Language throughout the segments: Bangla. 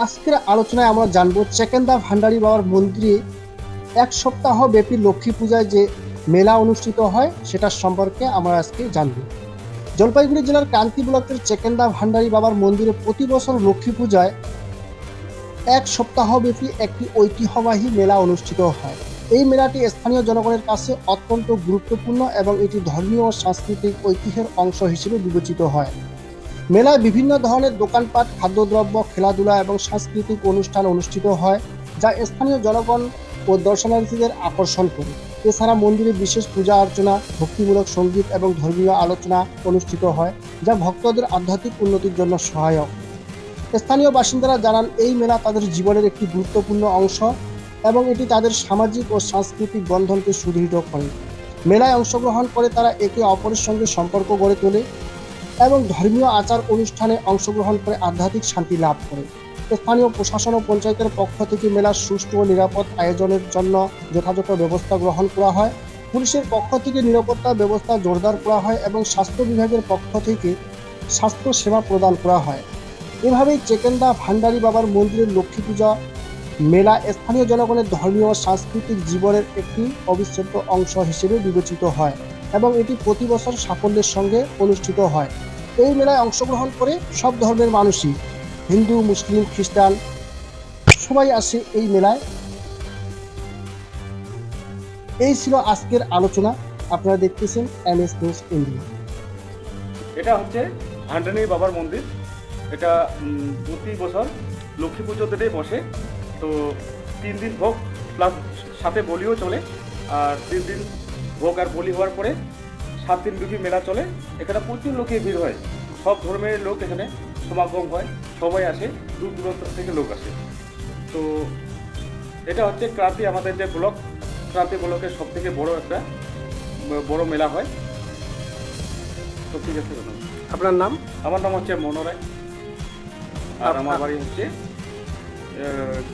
আজকের আলোচনায় আমরা জানব চেকেন্দা ভান্ডারী বাবার মন্দিরে এক সপ্তাহ ব্যাপী লক্ষ্মী পূজায় যে মেলা অনুষ্ঠিত হয় সেটার সম্পর্কে আমরা আজকে জানব। জলপাইগুড়ি জেলার কান্তি ব্লকের চেকেন্দা ভান্ডারী বাবার মন্দিরে প্রতি বছর লক্ষ্মী পূজায় এক সপ্তাহ ব্যাপী একটি ঐতিহ্যবাহী মেলা অনুষ্ঠিত হয়। এই মেলাটি স্থানীয় জনগণের কাছে অত্যন্ত গুরুত্বপূর্ণ এবং এটি ধর্মীয় ও সাংস্কৃতিক ঐতিহ্যের অংশ হিসেবে বিবেচিত হয়। মেলায় বিভিন্ন ধরনের দোকানপাট, খাদ্যদ্রব্য, খেলাধুলা এবং সাংস্কৃতিক অনুষ্ঠান অনুষ্ঠিত হয়, যা স্থানীয় জনগণ ও দর্শনার্থীদের আকর্ষণ করে। এছাড়া মন্দিরে বিশেষ পূজা অর্চনা, ভক্তিমূলক সংগীত এবং ধর্মীয় আলোচনা অনুষ্ঠিত হয়, যা ভক্তদের আধ্যাত্মিক উন্নতির জন্য সহায়ক। স্থানীয় বাসিন্দারা জানান, এই মেলা তাদের জীবনের একটি গুরুত্বপূর্ণ অংশ এবং এটি তাদের সামাজিক ও সাংস্কৃতিক বন্ধনকে সুদৃঢ় করে। মেলায় অংশগ্রহণ করে তারা একে অপরের সঙ্গে সম্পর্ক গড়ে তোলে এবং ধর্মীয় আচার অনুষ্ঠানে অংশগ্রহণ করে আধ্যাত্মিক শান্তি লাভ করে। স্থানীয় প্রশাসন ও পঞ্চায়েতের পক্ষ থেকে মেলার সুষ্ঠু ও নিরাপদ আয়োজনের জন্য যথাযথ ব্যবস্থা গ্রহণ করা হয়। পুলিশের পক্ষ থেকে নিরাপত্তা ব্যবস্থা জোরদার করা হয় এবং স্বাস্থ্য বিভাগের পক্ষ থেকে স্বাস্থ্য সেবা প্রদান করা হয়। এভাবেই চেকেন্দা ভান্ডারী বাবার মন্দিরের লক্ষ্মী পূজা, মেলা স্থানীয় জনগণের ধর্মীয় সাংস্কৃতিক জীবনের একটি অবিচ্ছেদ্য অংশ হিসেবে বিবেচিত হয়। এবং এটি প্রতি বছর সাফল্যের সঙ্গে অনুষ্ঠিত হয়। এই মেলায় অংশগ্রহণ করে সব ধর্মের মানুষই, হিন্দু, মুসলিম, খ্রিস্টান, সবাই আসে এই মেলায়। এই ছিল আজকের আলোচনা। আপনারা দেখতেছেন এম এস নিউজ ইন্ডিয়া। এটা হচ্ছে ভান্ডানি বাবার মন্দির। এটা প্রতি বছর লক্ষ্মী পুজো বসে। তো তিন দিন ভোগ, প্লাস সাথে বলিও চলে। আর তিন দিন ভোগ আর বলি হওয়ার পরে সাত দিন ব্যাপী মেলা চলে। এখানে প্রচুর লোকের ভিড় হয়। সব ধর্মের লোক এখানে সমাগম হয়। সবাই আসে দূর দূরান্ত থেকে লোক আসে। তো এটা হচ্ছে ক্রান্তি আমাদের যে ব্লক। ক্রান্তি ব্লকের সব থেকে বড় একটা বড় মেলা হয়। তো ঠিক আছে। আপনার নাম? আমার নাম হচ্ছে মনোরায় আর আমার বাড়ি হচ্ছে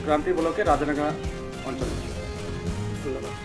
ক্রান্তি ব্লকের রাজনাগা অঞ্চলে। ধন্যবাদ।